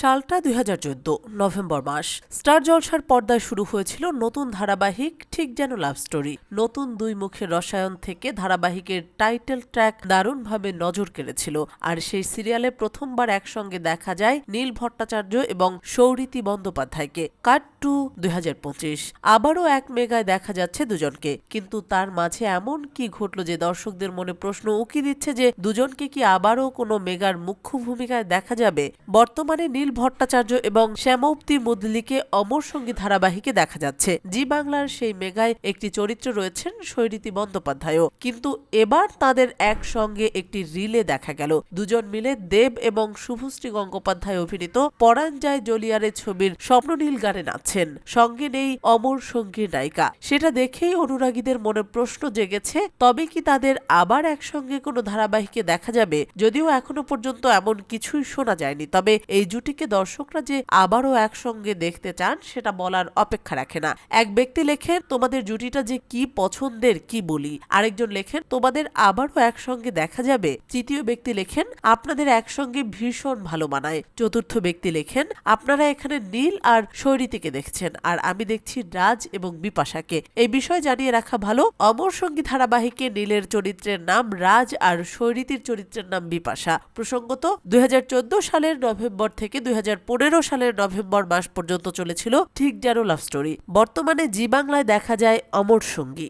সালটা দুই হাজার চোদ্দ, নভেম্বর মাস। স্টার জলসার পর্দায় শুরু হয়েছিল নতুন ধারাবাহিক ঠিক যেন লাভ স্টোরি। নতুন দুই মুখের রসায়ন থেকে ধারাবাহিকের টাইটেল ট্র্যাক দারুণভাবে নজর কেড়েছিল। আর সেই সিরিয়ালে প্রথমবার একসঙ্গে দেখা যায় নীল ভট্টাচার্য এবং সৌরীতি বন্দ্যোপাধ্যায়কে। কাট টু দুই আবারও এক মেগায় দেখা যাচ্ছে দুজনকে। কিন্তু তার মাঝে এমন কি ঘটল যে দর্শকদের মনে প্রশ্ন উকি দিচ্ছে যে দুজনকে কি আবারও কোনো মেগার মুখ্য ভূমিকায় দেখা যাবে? বর্তমানে নীল ভট্টাচার্য এবং শ্যামপ্তি মুদলিকে অমর সঙ্গী ধারাবাহিকে দেখা যাচ্ছে। জি বাংলার সেই মেগায় একটি চরিত্র রয়েছেন শৈরীতি বন্দ্যোপাধ্যায়ও। কিন্তু এবার তাদের একসঙ্গে একটি রিলে দেখা গেল। দুজন মিলে দেব এবং শুভশ্রী গঙ্গোপাধ্যায় অভিনীত পরাণ যায় জলিয়ারে ছবির স্বপ্ননীল গানে নাচছেন। সঙ্গে নেই অমর সঙ্গীর নায়িকা। সেটা দেখেই অনুরাগীদের মনে প্রশ্ন জেগেছে, তবে কি তাদের আবার একসঙ্গে কোনো ধারাবাহিকে দেখা যাবে? যদিও এখনও পর্যন্ত এমন কিছুই শোনা যায়নি। তবে এই জুটিকে দর্শকরা যে আবারও একসঙ্গে দেখতে চান, সেটা বলার অপেক্ষা রাখে না। এক ব্যক্তি লেখেন, তোমাদের জুটিটা যে কি পছন্দের, কি বলি? আরেকজন লেখেন, তোমাদের আবারও একসঙ্গে দেখা যাবে? তৃতীয় ব্যক্তি লেখেন, আপনাদের একসঙ্গে ভীষণ ভালো মানায়। চতুর্থ ব্যক্তি লেখেন, আপনারা এখানে নীল আর শৈরীতিকে দেখছেন, আর আমি দেখছি রাজ এবং বিপাশাকে। এই বিষয় জানিয়ে রাখা ভালো। অমর সঙ্গী ধারাবাহিকে নীলের চরিত্রের নাম রাজ আর শৈরীতির চরিত্রের নাম বিপাশা। প্রসঙ্গত, দুই হাজার চোদ্দ সালের নভেম্বর থেকে দুই হাজার পনেরো সালের নভেম্বর মাস পর্যন্ত চলেছিল ঠিক যেন লাভ স্টোরি বর্তমানে জি বাংলায় দেখা যায় অমর সঙ্গী।